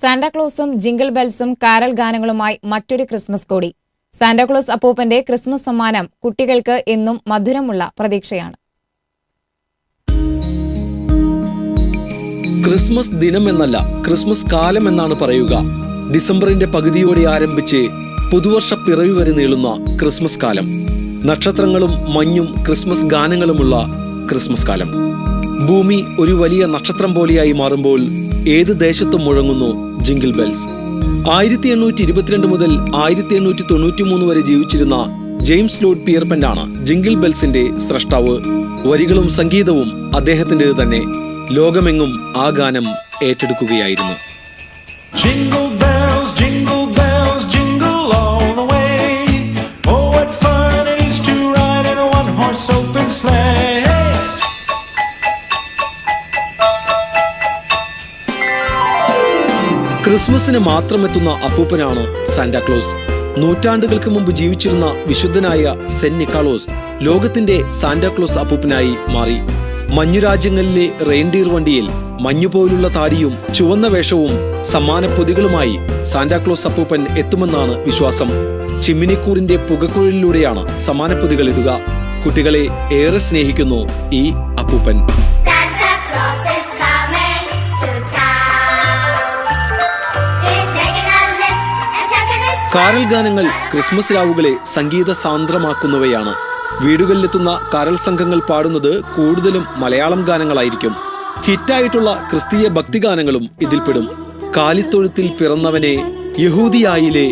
സാന്റാക്ലോസും jingle ബെൽസും carol ഗാനങ്ങളുമായി മറ്റൊരു Christmas കൂടി. Santa Claus അപ്പൂപ്പന്റെ ക്രിസ്മസ് സമ്മാനം കുട്ടികൾക്ക് എന്നും മധുരമുള്ള പ്രതീക്ഷയാണ്. ക്രിസ്മസ് ദിനം എന്നല്ല ക്രിസ്മസ് കാലം എന്നാണ് പറയുക. ഡിസംബറിന്റെ പകുതിയോടെ ആരംഭിച്ച് പുതുവർഷ പിറവി വരെ നീളുന്ന ക്രിസ്മസ് കാലം. നക്ഷത്രങ്ങളും മഞ്ഞും ക്രിസ്മസ് ഗാനങ്ങളുമുള്ള ക്രിസ്മസ് കാലം. ഭൂമി ഒരു വലിയ നക്ഷത്രം പോലെയായി മാറുമ്പോൾ ഏത് ദേശത്തും മുഴങ്ങുന്നു ജിംഗിൾ ബെൽസ് ആയിരത്തി എണ്ണൂറ്റി ഇരുപത്തിരണ്ട് മുതൽ ആയിരത്തി എണ്ണൂറ്റി തൊണ്ണൂറ്റി മൂന്ന് വരെ ജീവിച്ചിരുന്ന ജെയിംസ് ലോഡ് പിയർപ്പന്റാണ് ജിംഗിൾ ബെൽസിന്റെ സ്രഷ്ടാവ് വരികളും സംഗീതവും അദ്ദേഹത്തിന്റെത് തന്നെ ലോകമെങ്ങും ആ ഗാനം ഏറ്റെടുക്കുകയായിരുന്നു Jingle. Oh, open sleigh. ക്രിസ്മസിന് മാത്രം എത്തുന്ന അപ്പൂപ്പനാണ് സാന്റാക്ലോസ്. നൂറ്റാണ്ടുകൾക്ക് മുമ്പ് ജീവിച്ചിരുന്ന വിശുദ്ധനായ സെന്റ് നിക്കാളോസ് ലോകത്തിന്റെ സാന്റാക്ലോസ് അപ്പൂപ്പനായി മാറി. മഞ്ഞുരാജ്യങ്ങളിലെ റെയിൻഡീർ വണ്ടിയിൽ മഞ്ഞുപോലുള്ള താടിയും ചുവന്ന വേഷവും സമ്മാനപ്പൊതികളുമായി സാന്റാക്ലോസ് അപ്പൂപ്പൻ എത്തുമെന്നാണ് വിശ്വാസം. ചിമ്മിനിക്കൂറിന്റെ പുകക്കുഴലിലൂടെയാണ് സമ്മാനപ്പൊതികൾ ഇടുക. കുട്ടികളെ ഏറെ സ്നേഹിക്കുന്നു ഈ അപ്പൂപ്പൻ. കാരൽ ഗാനങ്ങൾ ക്രിസ്മസ് രാവുകളെ സംഗീത സാന്ദ്രമാക്കുന്നവയാണ്. വീടുകളിലെത്തുന്ന കാരൽ സംഘങ്ങൾ പാടുന്നത് കൂടുതലും മലയാളം ഗാനങ്ങളായിരിക്കും. ഹിറ്റായിട്ടുള്ള ക്രിസ്തീയ ഭക്തിഗാനങ്ങളും ഇതിൽപ്പെടും. കാലിത്തൊഴുത്തിൽ പിറന്നവനെ യഹൂദിയായിലെ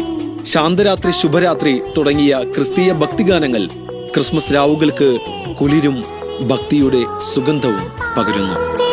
ശാന്തരാത്രി ശുഭരാത്രി തുടങ്ങിയ ക്രിസ്തീയ ഭക്തിഗാനങ്ങൾ ക്രിസ്മസ് രാവുകൾക്ക് കുളിരും ഭക്തിയുടെ സുഗന്ധവും പകരുന്നു.